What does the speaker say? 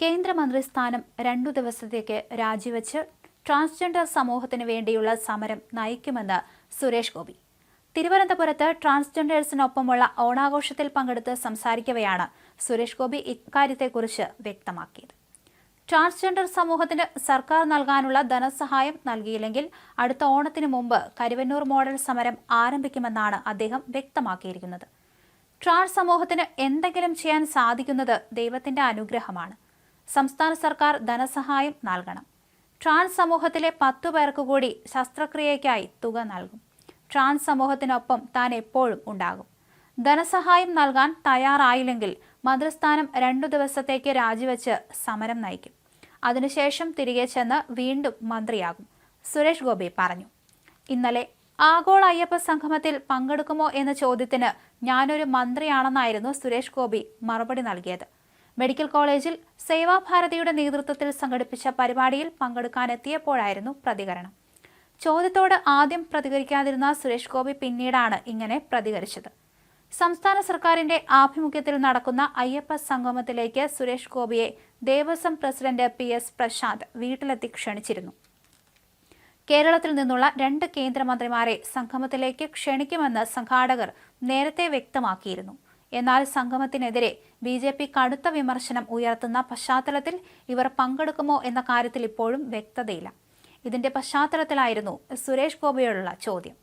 കേന്ദ്രമന്ത്രി സ്ഥാനം രണ്ടു ദിവസത്തേക്ക് രാജിവെച്ച് ട്രാൻസ്ജെൻഡർ സമൂഹത്തിന് വേണ്ടിയുള്ള സമരം നയിക്കുമെന്ന് സുരേഷ് ഗോപി. തിരുവനന്തപുരത്ത് ട്രാൻസ്ജെൻഡേഴ്സിനൊപ്പമുള്ള ഓണാഘോഷത്തിൽ പങ്കെടുത്ത് സംസാരിക്കവെയാണ് സുരേഷ് ഗോപി ഇക്കാര്യത്തെക്കുറിച്ച് വ്യക്തമാക്കിയത്. ട്രാൻസ്ജെൻഡർ സമൂഹത്തിന് സർക്കാർ നൽകാനുള്ള ധനസഹായം നൽകിയില്ലെങ്കിൽ അടുത്ത ഓണത്തിന് മുമ്പ് കരുവന്നൂർ മോഡൽ സമരം ആരംഭിക്കുമെന്നാണ് അദ്ദേഹം വ്യക്തമാക്കിയിരിക്കുന്നത്. ട്രാൻസ് സമൂഹത്തിന് എന്തെങ്കിലും ചെയ്യാൻ സാധിക്കുന്നത് ദൈവത്തിന്റെ അനുഗ്രഹമാണ്. സംസ്ഥാന സർക്കാർ ധനസഹായം നൽകണം. ട്രാൻസ് സമൂഹത്തിലെ പത്തു പേർക്ക് കൂടി ശസ്ത്രക്രിയയ്ക്കായി തുക നൽകും. ട്രാൻസ് സമൂഹത്തിനൊപ്പം താൻ എപ്പോഴും ഉണ്ടാകും. ധനസഹായം നൽകാൻ തയ്യാറായില്ലെങ്കിൽ മന്ത്രിസ്ഥാനം രണ്ടു ദിവസത്തേക്ക് രാജിവെച്ച് സമരം നയിക്കും. അതിനുശേഷം തിരികെ ചെന്ന് വീണ്ടും മന്ത്രിയാകും. സുരേഷ് ഗോപി പറഞ്ഞു. ഇന്നലെ ആഗോള അയ്യപ്പ സംഗമത്തിൽ പങ്കെടുക്കുമോ എന്ന ചോദ്യത്തിന് ഞാനൊരു മന്ത്രിയാണെന്നായിരുന്നു സുരേഷ് ഗോപി മറുപടി നൽകിയത്. മെഡിക്കൽ കോളേജിൽ സേവാഭാരതിയുടെ നേതൃത്വത്തിൽ സംഘടിപ്പിച്ച പരിപാടിയിൽ പങ്കെടുക്കാനെത്തിയപ്പോഴായിരുന്നു പ്രതികരണം. ചോദ്യത്തോട് ആദ്യം പ്രതികരിക്കാതിരുന്ന സുരേഷ് ഗോപി പിന്നീടാണ് ഇങ്ങനെ പ്രതികരിച്ചത്. സംസ്ഥാന സർക്കാരിന്റെ ആഭിമുഖ്യത്തിൽ നടക്കുന്ന അയ്യപ്പ സംഗമത്തിലേക്ക് സുരേഷ് ഗോപിയെ Devaswom president P S Prashanth വീട്ടിലെത്തി ക്ഷണിച്ചിരുന്നു. കേരളത്തിൽ നിന്നുള്ള രണ്ട് കേന്ദ്രമന്ത്രിമാരെ സംഗമത്തിലേക്ക് ക്ഷണിക്കുമെന്ന് സംഘാടകർ നേരത്തെ വ്യക്തമാക്കിയിരുന്നു. എന്നാൽ സംഗമത്തിനെതിരെ ബി ജെ പി കടുത്ത വിമർശനം ഉയർത്തുന്ന പശ്ചാത്തലത്തിൽ ഇവർ പങ്കെടുക്കുമോ എന്ന കാര്യത്തിൽ ഇപ്പോഴും വ്യക്തതയില്ല. ഇതിന്റെ പശ്ചാത്തലത്തിലായിരുന്നു സുരേഷ് ഗോപിയോടുള്ള ചോദ്യം.